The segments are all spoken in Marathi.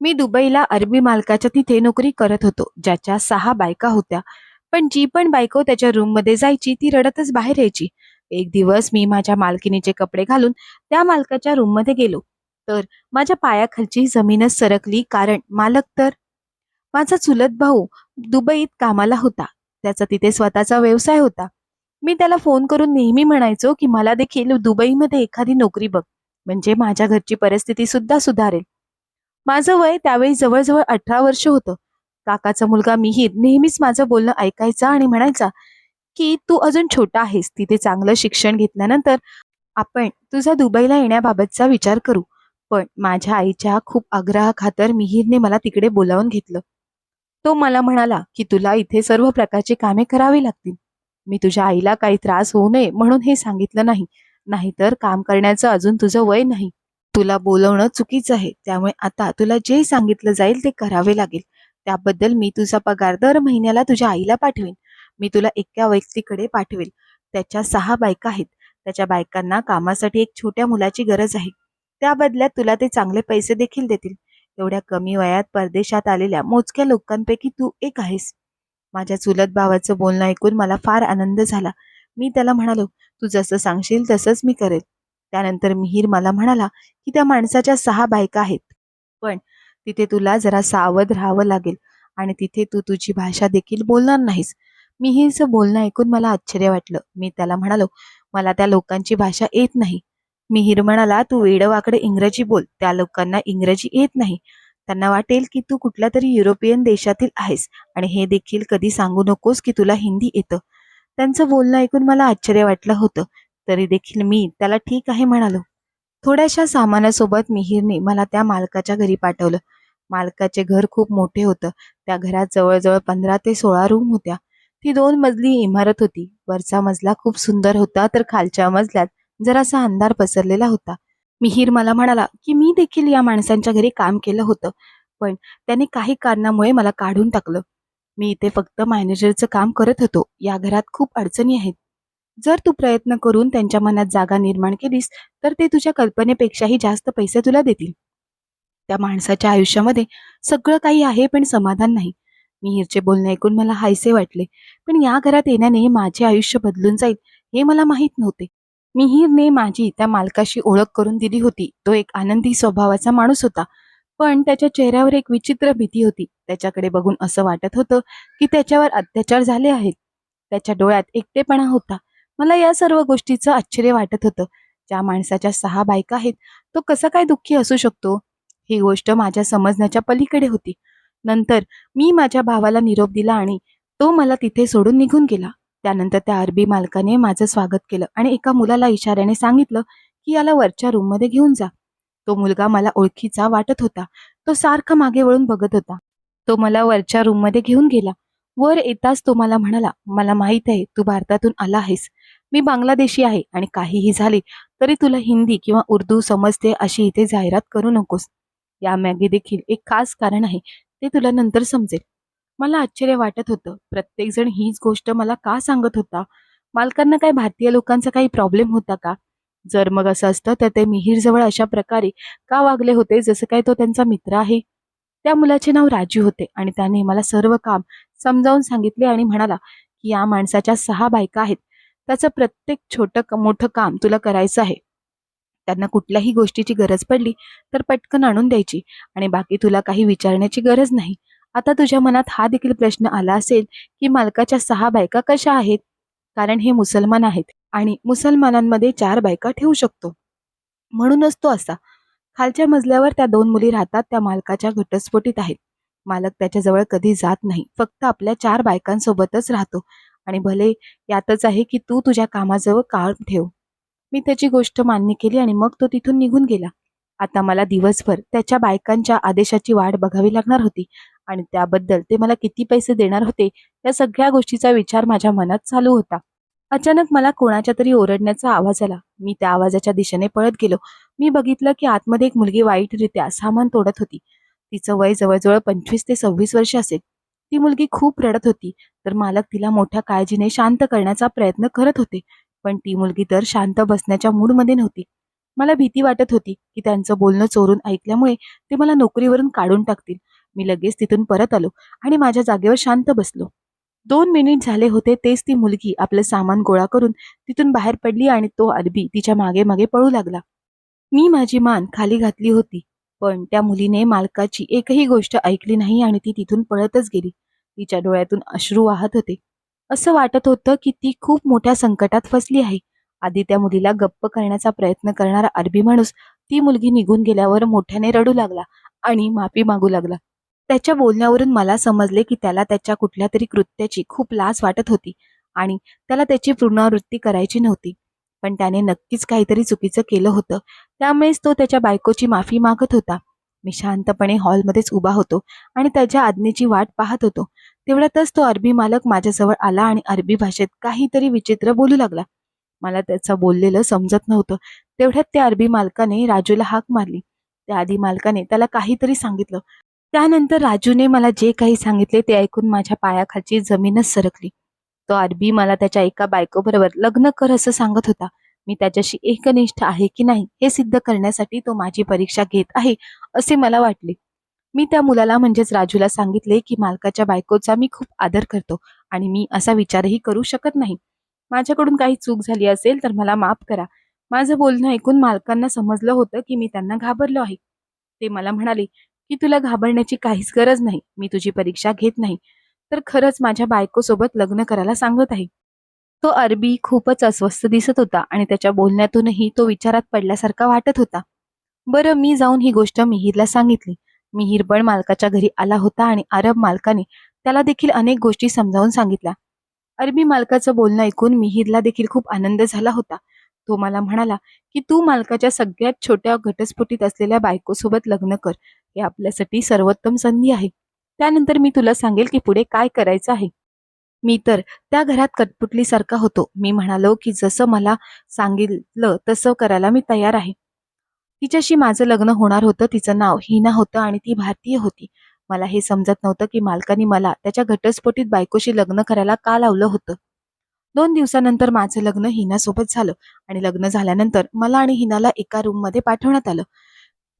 मी दुबईला अरबी मालकाच्या तिथे नोकरी करत होतो ज्याच्या सहा बायका होत्या. पण जी पण बायको त्याच्या रूममध्ये जायची ती रडतच बाहेर यायची. एक दिवस मी माझ्या मालकिनीचे कपडे घालून त्या मालकाच्या रूममध्ये गेलो. तर माझ्या पायाखालची जमीनच सरकली कारण मालक तर माझा चुलत भाऊ दुबईत कामाला होता. त्याचा तिथे स्वतःचा व्यवसाय होता. मी त्याला फोन करून नेहमी म्हणायचो की मला देखील दुबईमध्ये एखादी नोकरी बघ. म्हणजे माझ्या घरची परिस्थिती सुद्धा सुधारेल. माझं वय त्यावेळी जवळजवळ अठरा वर्ष होतं. काकाचा मुलगा मिहीर नेहमीच माझं बोलणं ऐकायचा आणि म्हणायचा की तू अजून छोटा आहेस. तिथे चांगलं शिक्षण घेतल्यानंतर आपण तुझा दुबईला येण्याबाबतचा विचार करू. पण माझ्या आईच्या खूप आग्रहाखातर मिहीरने मला तिकडे बोलावून घेतलं. तो मला म्हणाला की तुला इथे सर्व प्रकारची कामे करावी लागतील. मी तुझ्या आईला काही त्रास होऊ नये म्हणून हे सांगितलं नाही. नाहीतर काम करण्याचं अजून तुझं वय नाही. तुला बोलवणं चुकीचं आहे. त्यामुळे आता तुला जे सांगितलं जाईल ते करावे लागेल. त्याबद्दल मी तुझा पगार दर महिन्याला तुझ्या आईला पाठवेन. मी तुला एका व्यक्तीकडे पाठवेल. त्याच्या सहा बायका आहेत. त्याच्या बायकांना कामासाठी एक छोट्या मुलाची गरज आहे. त्या बदल्यात तुला ते चांगले पैसे देखील देतील. एवढ्या कमी वयात परदेशात आलेल्या मोजक्या लोकांपैकी तू एक आहेस. माझ्या चुलत भावाचं बोलणं ऐकून मला फार आनंद झाला. मी त्याला म्हणालो तू जसं सांगशील तसंच मी करेल. त्यानंतर मिहीर मला म्हणाला की त्या माणसाच्या सहा बायका आहेत. पण तिथे तुला जरा सावध राहावं लागेल आणि तिथे तू तुझी भाषा देखील बोलणार नाहीस. मिहीरचं बोलणं ऐकून मला आश्चर्य वाटलं. मी त्याला म्हणालो मला त्या लोकांची भाषा येत नाही. मिहीर म्हणाला तू वेडवाकडे इंग्रजी बोल. त्या लोकांना इंग्रजी येत नाही. त्यांना वाटेल की तू कुठल्या तरी युरोपियन देशातील आहेस आणि हे देखील कधी सांगू नकोस की तुला हिंदी येतं. त्यांचं बोलणं ऐकून मला आश्चर्य वाटलं होतं. तरी देखील मी त्याला ठीक आहे म्हणालो. थोड्याशा सामानासोबत मिहीरने मला त्या मालकाच्या घरी पाठवलं. मालकाचे घर खूप मोठे होतं. त्या घरात जवळजवळ पंधरा ते सोळा रूम होत्या. ती दोन मजली इमारत होती. वरचा मजला खूप सुंदर होता तर खालच्या मजल्यात जरासा अंधार पसरलेला होता. मिहीर मला म्हणाला की मी देखील या माणसांच्या घरी काम केलं होतं पण त्याने काही कारणामुळे मला काढून टाकलं. मी इथे फक्त मॅनेजरचं काम करत होतो. या घरात खूप अडचणी आहेत. जर तू प्रयत्न करून त्यांच्या मनात जागा निर्माण केलीस तर ते तुझ्या कल्पनेपेक्षाही जास्त पैसे तुला देतील. त्या माणसाच्या आयुष्यामध्ये सगळं काही आहे पण समाधान नाही. मिहीरचे बोलणे ऐकून मला हायसे वाटले पण या घरात येण्याने माझे आयुष्य बदलून जाईल हे मला माहीत नव्हते. मिहीरने माझी त्या मालकाशी ओळख करून दिली होती. तो एक आनंदी स्वभावाचा माणूस होता पण त्याच्या चेहऱ्यावर एक विचित्र भीती होती. त्याच्याकडे बघून असं वाटत होतं की त्याच्यावर अत्याचार झाले आहेत. त्याच्या डोळ्यात एकटेपणा होता. मला या सर्व गोष्टीचं आश्चर्य वाटत होतं. ज्या माणसाच्या सहा बायका आहेत तो कसा काय दुःखी असू शकतो? ही गोष्ट माझ्या समजण्याच्या पलीकडे होती. नंतर मी माझ्या भावाला निरोप दिला आणि तो मला तिथे सोडून निघून गेला. त्यानंतर त्या अरबी मालकाने माझं स्वागत केलं आणि एका मुलाला इशाऱ्याने सांगितलं की याला वरच्या रूममध्ये घेऊन जा. तो मुलगा मला ओळखीचा वाटत होता. तो सारखा मागे वळून बघत होता. तो मला वरच्या रूममध्ये घेऊन गेला. वर येताच तो मला म्हणाला मला माहीत आहे तू भारतातून आला आहेस. मी बांगलादेशी आहे आणि काहीही झाले तरी तुला हिंदी किंवा उर्दू समजते अशी इथे जाहिरात करू नकोस. यामागे देखील एक खास कारण आहे ते तुला नंतर समजेल. मला आश्चर्य वाटत होतं. प्रत्येकजण हीच गोष्ट मला का सांगत होता? मालकांना काय भारतीय लोकांचा काही प्रॉब्लेम होता का? जर मग असं असतं तर ते मिहीरजवळ अशा प्रकारे का वागले होते जसं काय तो त्यांचा मित्र आहे? त्या मुलाचे नाव राजू होते आणि त्याने मला सर्व काम समजावून सांगितले आणि म्हणाला की या माणसाच्या सहा बायका आहेत. त्याचं प्रत्येक छोटं मोठं काम तुला करायचं आहे. त्यांना कुठल्याही गोष्टीची गरज पडली तर पटकन आणून द्यायची आणि बाकी तुला काही विचारण्याची गरज नाही. आता तुझ्या मनात हा देखील प्रश्न आला असेल की मालकाच्या सहा बायका कशा आहेत? कारण हे मुसलमान आहेत आणि मुसलमानांमध्ये चार बायका ठेवू शकतो. म्हणूनच तो असा खालच्या मजल्यावर त्या दोन मुली राहतात त्या मालकाच्या घटस्फोटीत आहेत. मालक त्याच्याजवळ कधी जात नाही फक्त आपल्या चार बायकांसोबतच राहतो. आणि भले यातच आहे की तू तुझ्या कामाजवळ काळ ठेव. मी त्याची गोष्ट मान्य केली आणि मग तो तिथून निघून गेला. आता मला दिवसभर त्याच्या बायकांच्या आदेशाची वाट बघावी लागणार होती आणि त्याबद्दल ते मला किती पैसे देणार होते या सगळ्या गोष्टीचा विचार माझ्या मनात चालू होता. अचानक मला कोणाच्या तरी ओरडण्याचा आवाज आला. मी त्या आवाजाच्या दिशेने पळत गेलो. मी बघितलं की आतमध्ये एक मुलगी वाईटरित्या सामान तोडत होती. तिचं वय जवळजवळ पंचवीस ते सव्वीस वर्ष असेल. ती मुलगी खूप रडत होती तर मालक तिला मोठ्या काळजीने शांत करण्याचा प्रयत्न करत होते पण ती मुलगी तर शांत बसण्याच्या मूडमध्ये नव्हती. मला भीती वाटत होती की त्यांचं बोलणं चोरून ऐकल्यामुळे ते मला नोकरीवरून काढून टाकतील. मी लगेच तिथून परत आलो आणि माझ्या जागेवर शांत बसलो. दोन मिनिट झाले होते तेच ती मुलगी आपलं सामान गोळा करून तिथून बाहेर पडली आणि तो अरबी तिच्यामागे मागे पळू लागला. मी माझी मान खाली घातली होती पण त्या मुलीने मालकाची एकही गोष्ट ऐकली नाही आणि ती तिथून पळतच गेली. तिच्या डोळ्यातून अश्रू वाहत होते. असं वाटत होतं की ती खूप मोठ्या संकटात फसली आहे. आधी त्या मुलीला गप्प करण्याचा प्रयत्न करणारा अरबी माणूस ती मुलगी निघून गेल्यावर मोठ्याने रडू लागला आणि माफी मागू लागला. त्याच्या बोलण्यावरून मला समजले की त्याला त्याच्या कुठल्या तरी कृत्याची खूप लाज वाटत होती आणि त्याला त्याची पुनरावृत्ती करायची नव्हती. पण त्याने नक्कीच काहीतरी चुकीचं केलं होतं. त्यामुळेच तो त्याच्या बायकोची माफी मागत होता. मी शांतपणे हॉलमध्येच उभा होतो आणि त्याच्या आज्ञेची वाट पाहत होतो. तेवढ्यातच तो अरबी मालक माझ्याजवळ आला आणि अरबी भाषेत काहीतरी विचित्र बोलू लागला. मला त्याचं बोललेलं समजत नव्हतं. तेवढ्यात त्या अरबी मालकाने राजूला हाक मारली. त्या आधी मालकाने त्याला काहीतरी सांगितलं. त्यानंतर राजूने मला जे काही सांगितले ते ऐकून माझ्या पायाखालची जमीनच सरकली. तो अरबी मला त्याच्या एका बायकोबरोबर लग्न कर असं सांगत होता. मी त्याच्याशी एकनिष्ठ आहे की नाही हे सिद्ध करण्यासाठी तो माझी परीक्षा घेत आहे असे मला वाटले. मी त्या मुलाला म्हणजेच राजूला सांगितले की मालकाच्या बायकोचा मी खूप आदर करतो आणि मी असा विचारही करू शकत नाही. माझ्याकडून काही चूक झाली असेल तर मला माफ करा. माझं बोलणं ऐकून मालकांना समजलं होतं की मी त्यांना घाबरलो आहे. ते मला म्हणाले की तुला घाबरण्याची काहीच गरज नाही. मी तुझी परीक्षा घेत नाही. तर खरंच माझ्या बायकोसोबत लग्न करायला सांगत आहे. तो अरबी खूपच अस्वस्थ दिसत होता आणि त्याच्या बोलण्यातूनही तो विचारात पडल्यासारखा वाटत होता. बरं मी जाऊन ही गोष्ट मिहीरला सांगितली. मिहीर पण मालकाच्या घरी आला होता आणि अरब मालकाने त्याला देखील अनेक गोष्टी समजावून सांगितल्या. अरबी मालकाचं बोलणं ऐकून मिहीरला देखील खूप आनंद झाला होता. तो मला म्हणाला की तू मालकाच्या सगळ्यात छोट्या घटस्फोटीत असलेल्या बायकोसोबत लग्न कर. हे आपल्यासाठी सर्वोत्तम संधी आहे. त्यानंतर मी तुला सांगेल की पुढे काय करायचं आहे. मी तर त्या घरात कटपुटलीसारखा होतो. मी म्हणालो की जसं मला सांगितलं तसं करायला मी तयार आहे. तिच्याशी माझं लग्न होणार होतं. तिचं नाव हिना होतं आणि ती भारतीय होती. मला हे समजत नव्हतं की मालकाने मला त्याच्या घटस्फोटीत बायकोशी लग्न करायला का लावलं होतं. दोन दिवसानंतर माझं लग्न हिनासोबत झालं आणि लग्न झाल्यानंतर मला आणि हिनाला एका रूममध्ये पाठवण्यात आलं.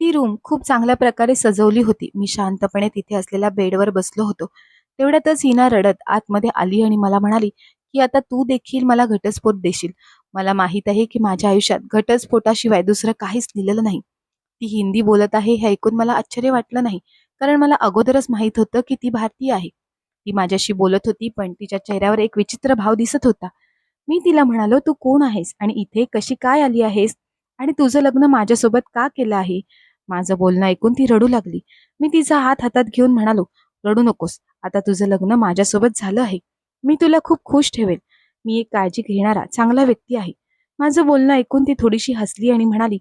ती रूम खूप चांगल्या प्रकारे सजवली होती. मी शांतपणे तिथे असलेल्या बेडवर बसलो होतो. तेवढ्यातच हिना रडत आतमध्ये आली आणि मला म्हणाली की आता तू देखील मला घटस्फोट देशील. मला माहीत आहे की माझ्या आयुष्यात घटस्फोटाशिवाय दुसरं काहीच लिहिलेलं नाही. ती हिंदी बोलत आहे हे ऐकून मला आश्चर्य वाटलं नाही कारण मला अगोदरच माहीत होतं की ती भारतीय आहे. ती माझ्याशी बोलत होती पण तिच्या चेहऱ्यावर एक विचित्र भाव दिसत होता. मी तिला म्हणालो तू कोण आहेस आणि इथे कशी काय आली आहेस? आणि तुझं लग्न माझ्यासोबत का केलं आहे? माझं बोलणं ऐकून ती रडू लागली. मी तिचा हात हातात घेऊन म्हणालो रडू नकोस. आता तुझं लग्न माझ्यासोबत झालं आहे. मी तुला खूप खुश ठेवेल. मी एक काळजी घेणारा चांगला व्यक्ती आहे. माझं बोलणं ऐकून ती थोडीशी हसली आणि म्हणाली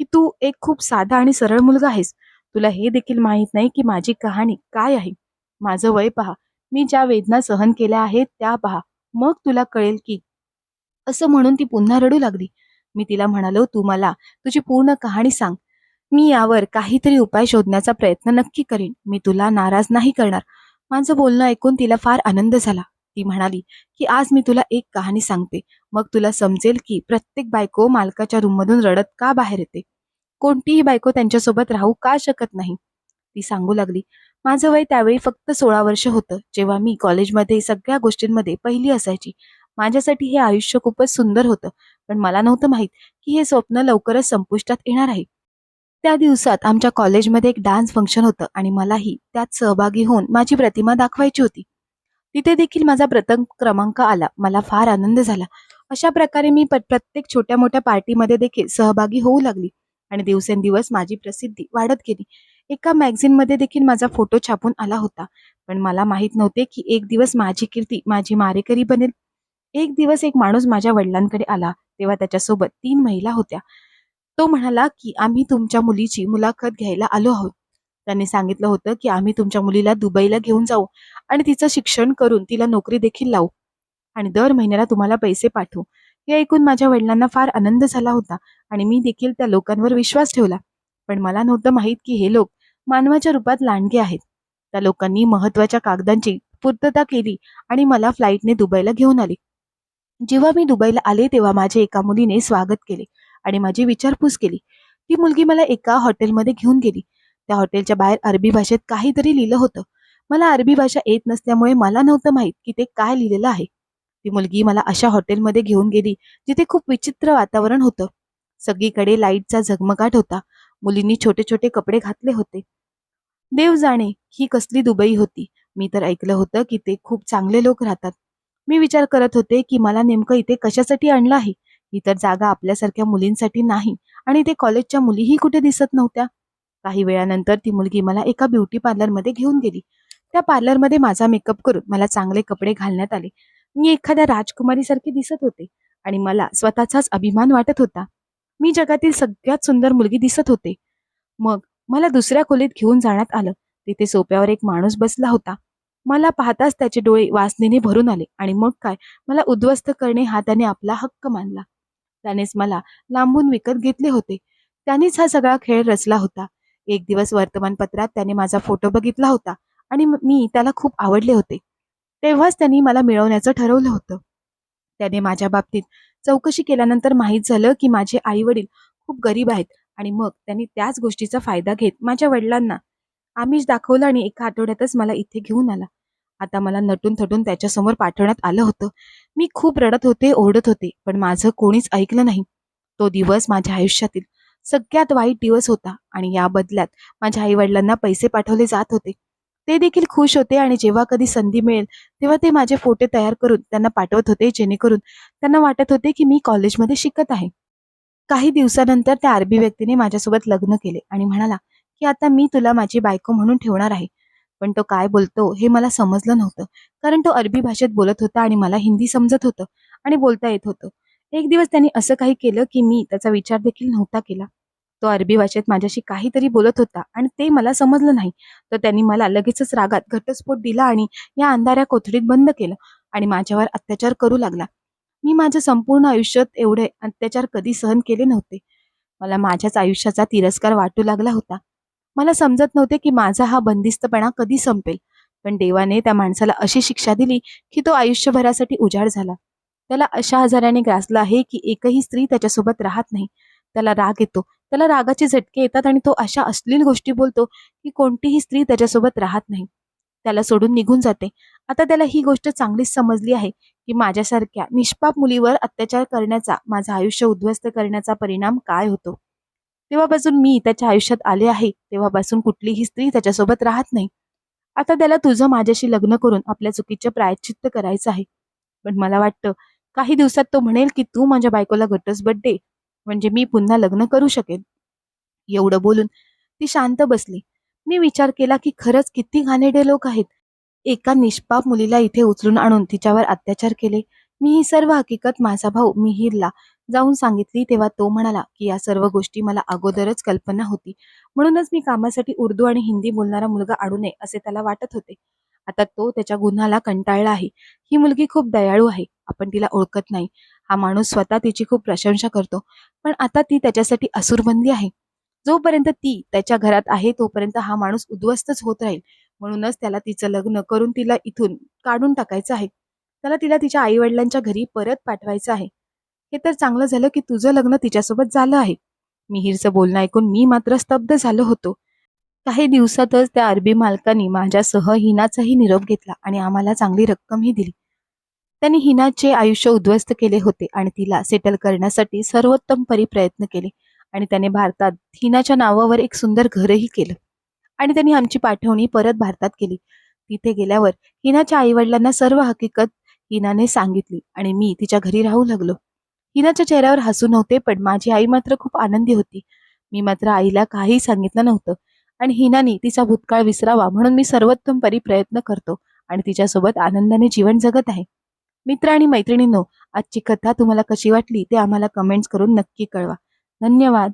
की तू एक खूप साधा आणि सरळ मुलगा आहेस. तुला हे देखील माहीत नाही की माझी कहाणी काय आहे. माझं वय पहा. मी ज्या वेदना सहन केल्या आहेत त्या पहा. मग तुला कळेल की असं म्हणून ती पुन्हा रडू लागली. मी तिला म्हणालो तू मला तुझी पूर्ण कहाणी सांग. मी यावर काहीतरी उपाय शोधण्याचा प्रयत्न नक्की करेन. मी तुला नाराज नाही करणार. माझं बोलणं ऐकून तिला फार आनंद झाला. ती म्हणाली की आज मी तुला एक कहाणी सांगते. मग तुला समजेल की प्रत्येक बायको मालकाच्या रूममधून रडत का बाहेर येते? कोणतीही बायको त्यांच्यासोबत राहू का शकत नाही? ती सांगू लागली माझं वय त्यावेळी फक्त सोळा वर्ष होतं जेव्हा मी कॉलेजमध्ये सगळ्या गोष्टींमध्ये पहिली असायची. माझ्यासाठी हे आयुष्य खूपच सुंदर होतं पण मला नव्हतं माहीत की हे स्वप्न लवकरच संपुष्टात येणार आहे. त्या दिवसात आमच्या कॉलेजमध्ये एक डान्स फंक्शन होतं आणि मलाही त्यात सहभागी होऊन माझी प्रतिमा दाखवायची होती. तिथे देखील माझा प्रथम क्रमांक आला. मला फार आनंद झाला. अशा प्रकारे मी प्रत्येक छोट्या मोठ्या पार्टीमध्ये देखील सहभागी होऊ लागली आणि दिवसेंदिवस माझी प्रसिद्धी वाढत गेली. एका मॅगझिनमध्ये देखील माझा फोटो छापून आला होता. पण मला माहीत नव्हते की एक दिवस माझी कीर्ती माझी मारेकरी बनेल. एक दिवस एक माणूस माझ्या वडिलांकडे आला तेव्हा त्याच्यासोबत तीन महिला होत्या. तो म्हणाला की आम्ही तुमच्या मुलीची मुलाखत घ्यायला आलो आहोत. त्याने सांगितलं होतं की आम्ही तुमच्या मुलीला दुबईला घेऊन जाऊ आणि तिचं शिक्षण करून तिला नोकरी देखील लावू आणि दर महिन्याला तुम्हाला पैसे पाठवू. हे ऐकून माझ्या वडिलांना फार आनंद झाला होता आणि मी देखील त्या लोकांवर विश्वास ठेवला. पण मला नव्हतं माहीत की हे लोक मानवाच्या रूपात लांडगे आहेत. त्या लोकांनी महत्त्वाच्या कागदांची पूर्तता केली आणि मला फ्लाईटने दुबईला घेऊन आले. जेव्हा मी दुबईला आले तेव्हा माझ्या एका मुलीने स्वागत केले. आणि माझी विचारपूस केली. ती मुलगी मला एका हॉटेलमध्ये घेऊन गेली. त्या हॉटेलच्या बाहेर अरबी भाषेत काहीतरी लिहिलं होतं. मला अरबी भाषा येत नसल्यामुळे मला नव्हतं माहीत की ते काय लिहिलेलं आहे. ती मुलगी मला अशा हॉटेलमध्ये घेऊन गेली जिथे खूप विचित्र वातावरण होतं. सगळीकडे लाईटचा झगमगाट होता. मुलींनी छोटे छोटे कपडे घातले होते. देव जाणे ही कसली दुबई होती. मी तर ऐकलं होतं की ते खूप चांगले लोक राहतात. मी विचार करत होते की मला नेमकं इथे कशासाठी आणलं आहे? इतर जागा आपल्यासारख्या मुलींसाठी नाही आणि ते कॉलेजच्या मुलीही कुठे दिसत नव्हत्या. काही वेळानंतर ती मुलगी मला एका ब्युटी पार्लरमध्ये घेऊन गेली. त्या पार्लरमध्ये माझा मेकअप करून मला चांगले कपडे घालण्यात आले. मी एखाद्या राजकुमारीसारखी दिसत होते आणि मला स्वतःचाच अभिमान वाटत होता. मी जगातील सगळ्यात सुंदर मुलगी दिसत होते. मग मला दुसऱ्या खोलीत घेऊन जाण्यात आलं. तिथे सोप्यावर एक माणूस बसला होता. मला पाहताच त्याचे डोळे वासनेने भरून आले आणि मग काय? मला उद्ध्वस्त करणे हा त्याने आपला हक्क मानला. त्यानेच मला लांबून विकत घेतले होते. त्यानेच हा सगळा खेळ रचला होता. एक दिवस वर्तमानपत्रात त्याने माझा फोटो बघितला होता आणि मी त्याला खूप आवडले होते. तेव्हाच त्यांनी मला मिळवण्याचं ठरवलं होतं. त्याने माझ्या बाबतीत चौकशी केल्यानंतर माहीत झालं की माझे आई वडील खूप गरीब आहेत आणि मग त्यांनी त्याच गोष्टीचा फायदा घेत माझ्या वडिलांना आमिष दाखवलं आणि एका आठवड्यातच मला इथे घेऊन आला. आता मला नटून थटून त्याच्यासमोर पाठवण्यात आलं होतं. मी खूप रडत होते ओरडत होते पण माझं कोणीच ऐकलं नाही. तो दिवस माझ्या आयुष्यातील सगळ्यात वाईट दिवस होता आणि या बदल्यात माझ्या आईवडिलांना पैसे पाठवले जात होते. ते देखील खुश होते आणि जेव्हा कधी संधी मिळेल तेव्हा ते माझे फोटो तयार करून त्यांना पाठवत होते जेणेकरून त्यांना वाटत होते की मी कॉलेजमध्ये शिकत आहे. काही दिवसानंतर त्या अरबी व्यक्तीने माझ्यासोबत लग्न केले आणि म्हणाला की आता मी तुला माझी बायको म्हणून ठेवणार आहे. पण तो काय बोलतो हे मला समजलं नव्हतं. कारण तो अरबी भाषेत बोलत होता आणि मला हिंदी समजत होतं आणि बोलता येत होतं. एक दिवस त्यांनी असं काही केलं की मी त्याचा विचार देखील नव्हता केला. तो अरबी भाषेत माझ्याशी काहीतरी बोलत होता आणि ते मला समजलं नाही. तर त्यांनी मला लगेचच रागात घटस्फोट दिला आणि या अंधाऱ्या कोथडीत बंद केलं आणि माझ्यावर अत्याचार करू लागला. मी माझं संपूर्ण आयुष्यात एवढे अत्याचार कधी सहन केले नव्हते. मला माझ्याच आयुष्याचा तिरस्कार वाटू लागला होता. मला समजत नव्हते की माझा हा बंदिस्तपणा कधी संपेल. पण देवाने त्या माणसाला अशी शिक्षा दिली की तो आयुष्यभरासाठी उजाड झाला. त्याला अशा आजाराने ग्रासलं आहे की एकही स्त्री त्याच्यासोबत राहत नाही. त्याला राग येतो. त्याला रागाचे झटके येतात आणि तो अशा अश्लील गोष्टी बोलतो की कोणतीही स्त्री त्याच्यासोबत राहत नाही. त्याला सोडून निघून जाते. आता त्याला ही गोष्ट चांगलीच समजली आहे की माझ्यासारख्या निष्पाप मुलीवर अत्याचार करण्याचा माझं आयुष्य उद्ध्वस्त करण्याचा परिणाम काय होतो? तेव्हापासून मी त्याच्या आयुष्यात आले आहे. तेव्हापासून कुठलीही स्त्री त्याच्यासोबत राहत नाही. आता त्याला तुझं माझ्याशी लग्न करून आपल्या चुकीचं प्रायश्चित्त करायचं आहे. पण मला वाटतं काही दिवसात तो म्हणेल की तू माझ्या बायकोला घटस्बट दे म्हणजे मी पुन्हा लग्न करू शकेन. एवढं बोलून ती शांत बसली. मी विचार केला की खरंच किती घाणेडे लोक आहेत. एका निष्पाप मुलीला इथे उचलून आणून तिच्यावर अत्याचार केले. मी ही सर्व हकीकत माझा भाऊ मिहिरला जाऊन सांगितली तेव्हा तो म्हणाला की या सर्व गोष्टी मला अगोदरच कल्पना होती. म्हणूनच मी कामासाठी उर्दू आणि हिंदी बोलणारा मुलगा आणू नये असे त्याला वाटत होते. आता तो त्याच्या गुन्हाला कंटाळला आहे. ही मुलगी खूप दयाळू आहे. आपण तिला ओळखत नाही. हा माणूस स्वतः तिची खूप प्रशंसा करतो. पण आता ती त्याच्यासाठी असुरबंदी आहे. जोपर्यंत ती त्याच्या घरात आहे तोपर्यंत हा माणूस उद्ध्वस्तच होत राहील. म्हणूनच त्याला तिचं लग्न करून तिला इथून काढून टाकायचं आहे. त्याला तिला तिच्या आई वडिलांच्या घरी परत पाठवायचं आहे. हे तर चांगलं झालं की तुझं लग्न तिच्यासोबत झालं आहे. मिहीरचं बोलणं ऐकून मी मात्र स्तब्ध झालो होतो. काही दिवसातच त्या अरबी मालकांनी माझ्यासह हिनाचाही निरोप घेतला आणि आम्हाला चांगली रक्कमही दिली. त्यांनी हिनाचे आयुष्य उद्ध्वस्त केले होते आणि तिला सेटल करण्यासाठी सर्वोत्तम परी प्रयत्न केले आणि त्याने भारतात हिनाच्या नावावर एक सुंदर घरही केलं. आणि त्यांनी आमची पाठवणी परत भारतात केली. तिथे गेल्यावर हिनाच्या आईवडिलांना सर्व हकीकत हिनाने सांगितली आणि मी तिच्या घरी राहू लागलो. हिनाच्या चेहऱ्यावर हसू नव्हते पण माझी आई मात्र खूप आनंदी होती. मी मात्र आईला काही सांगितलं नव्हतं आणि हिनानी तिचा भूतकाळ विसरावा म्हणून मी सर्वोत्तम परी प्रयत्न करतो आणि तिच्यासोबत आनंदाने जीवन जगत आहे. मित्र आणि मैत्रिणींनो आजची कथा तुम्हाला कशी वाटली ते आम्हाला कमेंट्स करून नक्की कळवा. धन्यवाद.